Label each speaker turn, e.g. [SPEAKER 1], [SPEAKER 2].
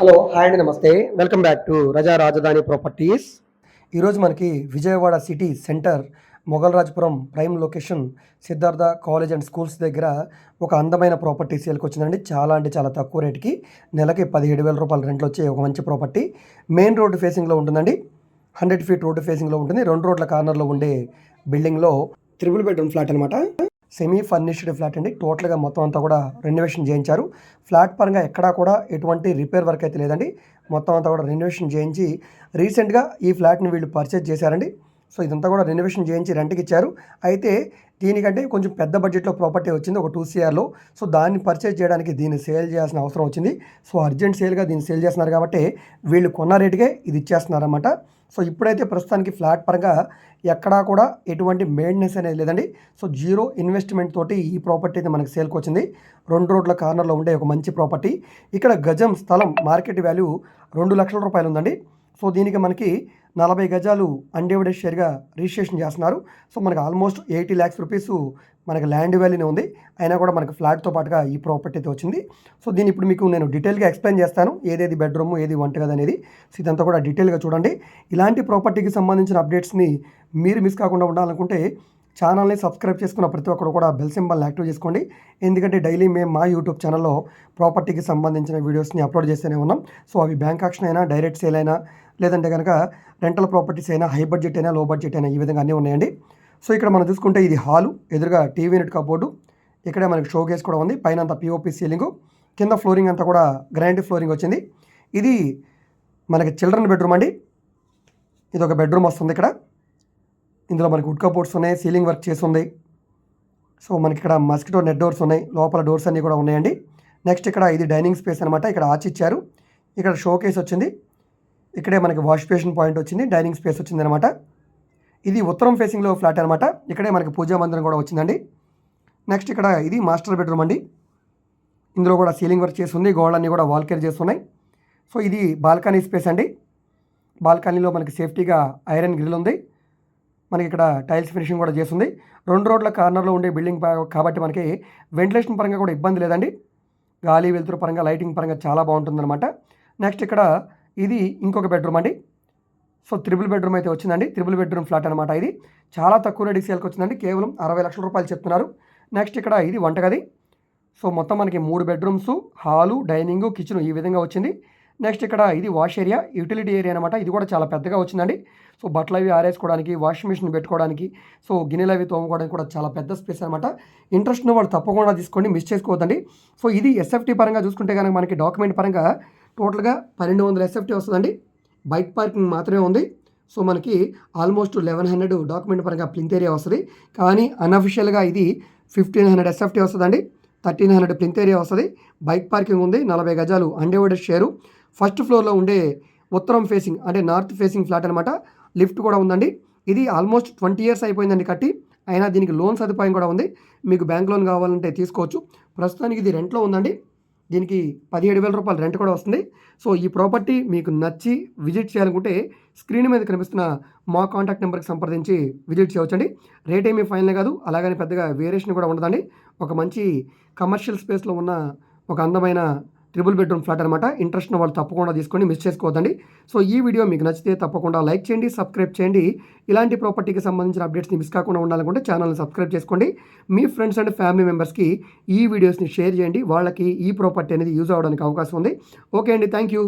[SPEAKER 1] Hello hi అండి నమస్తే. Welcome back to రజా రాజధాని ప్రాపర్టీస్. ఈరోజు మనకి Vijayawada city centre Mogalrajpuram prime location Siddhartha college and schools దగ్గర ఒక అందమైన ప్రాపర్టీ సేల్కి వచ్చిందండి. చాలా అంటే చాలా తక్కువ రేటుకి. నెలకి పదిహేడు వేల రూపాయల రెంట్లు వచ్చే ఒక మంచి ప్రాపర్టీ. మెయిన్ రోడ్డు ఫేసింగ్లో ఉంటుందండి. హండ్రెడ్ ఫీట్ రోడ్డు ఫేసింగ్లో ఉంటుంది. రెండు రోడ్ల కార్నర్లో ఉండే బిల్డింగ్లో త్రిబుల్ బెడ్రూమ్ ఫ్లాట్ అనమాట సెమీ ఫర్నిష్డ్ ఫ్లాట్ అండి. టోటల్గా మొత్తం అంతా కూడా రెనోవేషన్ చేయించారు. ఫ్లాట్ పరంగా ఎక్కడా కూడా ఎటువంటి రిపేర్ వర్క్ అయితే లేదండి. మొత్తం అంతా కూడా రెనోవేషన్ చేయించి రీసెంట్గా ఈ ఫ్లాట్ని వీళ్ళు పర్చేజ్ చేశారండి. సో ఇదంతా కూడా రెనోవేషన్ చేయించి రెంట్కి ఇచ్చారు. అయితే దీనికంటే కొంచెం పెద్ద బడ్జెట్లో ప్రాపర్టీ వచ్చింది ఒక టూ సిఆర్లో సో దాన్ని పర్చేజ్ చేయడానికి దీన్ని సేల్ చేయాల్సిన అవసరం వచ్చింది. సో అర్జెంట్ సేల్గా దీన్ని సేల్ చేస్తున్నారు కాబట్టి వీళ్ళు కొన్న రేటుకే ఇది ఇచ్చేస్తున్నారన్నమాట. సో ఇప్పుడైతే ప్రస్తుతానికి ఫ్లాట్ పరంగా ఎక్కడా కూడా ఎటువంటి మెయింటెనెన్స్ అనేది లేదండి. సో జీరో ఇన్వెస్ట్మెంట్ తోటి ఈ ప్రాపర్టీ అయితే మనకి సేల్కి వచ్చింది. రెండు రోడ్ల కార్నర్లో ఉండే ఒక మంచి ప్రాపర్టీ ఇక్కడ గజం స్థలం మార్కెట్ వాల్యూ రెండు లక్షల రూపాయలు ఉందండి. సో దీనికి మనకి నలభై గజాలు అన్డివైడెడ్ షేర్గా రిజిస్ట్రేషన్ చేస్తున్నారు. సో మనకి ఆల్మోస్ట్ ఎయిటీ ల్యాక్స్ రూపీస్ మనకి ల్యాండ్ వాల్యూనే ఉంది. అయినా కూడా మనకి ఫ్లాట్తో పాటుగా ఈ ప్రాపర్టీ అయితే వచ్చింది. సో దీన్ని ఇప్పుడు మీకు నేను డీటెయిల్గా ఎక్స్ప్లెయిన్ చేస్తాను. ఏదేది బెడ్రూమ్ ఏది వంటగది అనేది. సో ఇదంతా కూడా డీటెయిల్గా చూడండి. ఇలాంటి ప్రాపర్టీకి సంబంధించిన అప్డేట్స్ని మీరు మిస్ కాకుండా ఉండాలనుకుంటే ఛానల్ని సబ్స్క్రైబ్ చేసుకున్న ప్రతి ఒక్కరు కూడా బెల్ సింబల్ని యాక్టివ్ చేసుకోండి. ఎందుకంటే డైలీ మేము మా యూట్యూబ్ ఛానల్లో ప్రాపర్టీకి సంబంధించిన వీడియోస్ని అప్లోడ్ చేస్తూనే ఉన్నాం. సో అవి బ్యాంక్ ఆక్షన్ అయినా డైరెక్ట్ సేల్ అయినా లేదంటే కనుక రెంటల్ ప్రాపర్టీస్ అయినా హై బడ్జెట్ అయినా లో బడ్జెట్ అయినా ఈ విధంగా అన్నీ ఉన్నాయండి. సో ఇక్కడ మనం చూసుకుంటే ఇది హాలు ఎదురుగా టీవీ యూనిట్ కబోర్డు. ఇక్కడే మనకి షో కేస్ కూడా ఉంది. పైన అంతా పిఓపి సీలింగు. కింద ఫ్లోరింగ్ అంతా కూడా గ్రాండ్ ఫ్లోరింగ్ వచ్చింది. ఇది మనకి చిల్డ్రన్ బెడ్రూమ్ అండి. ఇది ఒక బెడ్రూమ్ వస్తుంది ఇక్కడ. ఇందులో మనకి వుడ్ కబోర్డ్స్ ఉన్నాయి సీలింగ్ వర్క్ చేసి ఉంది. సో మనకి ఇక్కడ మస్కిటో నెట్ డోర్స్ ఉన్నాయి. లోపల డోర్స్ అన్నీ కూడా ఉన్నాయండి. నెక్స్ట్ ఇక్కడ ఇది డైనింగ్ స్పేస్ అనమాట ఇక్కడ ఆచిచ్చారు ఇక్కడ షో కేస్ వచ్చింది. ఇక్కడే మనకి వాష్ బేసిన్ పాయింట్ వచ్చింది. డైనింగ్ స్పేస్ వచ్చింది అనమాట ఇది ఉత్తరం ఫేసింగ్లో ఫ్లాట్ అనమాట ఇక్కడే మనకి పూజా మందిరం కూడా వచ్చిందండి. నెక్స్ట్ ఇక్కడ ఇది మాస్టర్ బెడ్రూమ్ అండి. ఇందులో కూడా సీలింగ్ వర్క్ చేసి ఉంది. గోడలన్నీ కూడా వాల్ కేర్ చేస్తున్నాయి సో ఇది బాల్కనీ స్పేస్ అండి. బాల్కనీలో మనకి సేఫ్టీగా ఐరన్ గ్రిల్ ఉంది. మనకి ఇక్కడ టైల్స్ ఫినిషింగ్ కూడా చేస్తుంది. రెండు రోడ్ల కార్నర్లో ఉండే బిల్డింగ్ కాబట్టి మనకి వెంటిలేషన్ పరంగా కూడా ఇబ్బంది లేదండి. గాలి వెలుతురు పరంగా లైటింగ్ పరంగా చాలా బాగుంటుందన్నమాట. నెక్స్ట్ ఇక్కడ ఇది ఇంకొక బెడ్రూమ్ అండి. సో త్రిబుల్ బెడ్రూమ్ అయితే వచ్చిందండి. త్రిబుల్ బెడ్రూమ్ ఫ్లాట్ అనమాట ఇది. చాలా తక్కువ రేటుకి సేల్కి వచ్చిందండి. కేవలం అరవై లక్షల రూపాయలు చెప్తున్నారు. నెక్స్ట్ ఇక్కడ ఇది వంటగది. సో మొత్తం మనకి మూడు బెడ్రూమ్స్ హాలు డైనింగ్ కిచెన్ ఈ విధంగా వచ్చింది. నెక్స్ట్ ఇక్కడ ఇది వాష్ ఏరియా యూటిలిటీ ఏరియా అనమాట ఇది కూడా చాలా పెద్దగా వచ్చిందండి. సో బట్టలు అవి ఆరేసుకోవడానికి వాషింగ్ మిషన్ పెట్టుకోవడానికి సో గిన్నెలు అవి తోముకోవడానికి కూడా చాలా పెద్ద స్పేస్ అనమాట ఇంట్రెస్ట్ ఉన్న వాళ్ళు తప్పకుండా తీసుకోండి మిస్ చేసుకోవద్దండి. సో ఇది ఎస్ఎఫ్టీ పరంగా చూసుకుంటే కనుక మనకి డాక్యుమెంట్ పరంగా టోటల్గా పన్నెండు వందల ఎస్ఎఫ్టీ వస్తుందండి. బైక్ పార్కింగ్ మాత్రమే ఉంది. సో మనకి ఆల్మోస్ట్ లెవెన్ హండ్రెడ్ డాక్యుమెంట్ పరంగా ప్లింత్ ఏరియా వస్తుంది. కానీ అన్అఫిషియల్గా ఇది ఫిఫ్టీన్ హండ్రెడ్ ఎస్ఎఫ్టీ వస్తుందండి. థర్టీన్ హండ్రెడ్ ప్లింత్ ఏరియా వస్తుంది. బైక్ పార్కింగ్ ఉంది. నలభై గజాలు అన్డివైడెడ్ షేరు ఫస్ట్ ఫ్లోర్లో ఉండే ఉత్తరం ఫేసింగ్ అంటే నార్త్ ఫేసింగ్ ఫ్లాట్ అనమాట లిఫ్ట్ కూడా ఉందండి. ఇది ఆల్మోస్ట్ ట్వంటీ ఇయర్స్ అయిపోయిందండి కట్టి. అయినా దీనికి లోన్ సదుపాయం కూడా ఉంది. మీకు బ్యాంక్ లోన్ కావాలంటే తీసుకోవచ్చు. ప్రస్తుతానికి ఇది రెంట్లో ఉందండి. దీనికి పదిహేడు వేల రూపాయలు రెంట్ కూడా వస్తుంది. సో ఈ ప్రాపర్టీ మీకు నచ్చి విజిట్ చేయాలనుకుంటే స్క్రీన్ మీద కనిపిస్తున్న మా కాంటాక్ట్ నెంబర్కి సంప్రదించి విజిట్ చేయవచ్చండి. రేట్ ఏమీ ఫైనల్ కాదు. అలాగని పెద్దగా వేరియేషన్ కూడా ఉండదండి. ఒక మంచి కమర్షియల్ స్పేస్లో ఉన్న ఒక అందమైన ట్రిపుల్ బెడ్రూమ్ ఫ్లాట్ అనమాట ఇంట్రెస్ట్ వాళ్ళు తప్పకుండా తీసుకొని మిస్ చేసుకోవద్దండి. సో ఈ వీడియో మీకు నచ్చితే తప్పకుండా లైక్ చేయండి సబ్స్క్రైబ్ చేయండి. ఇలాంటి ప్రాపర్టీకి సంబంధించిన అప్డేట్స్ని మిస్ కాకుండా ఉండాలనుకుంటే ఛానల్ని సబ్స్క్రైబ్ చేసుకోండి. మీ ఫ్రెండ్స్ అండ్ ఫ్యామిలీ మెంబర్స్కి ఈ వీడియోస్ని షేర్ చేయండి. వాళ్ళకి ఈ ప్రాపర్టీ అనేది యూజ్ అవ్వడానికి అవకాశం ఉంది. ఓకే అండి థ్యాంక్ యూ.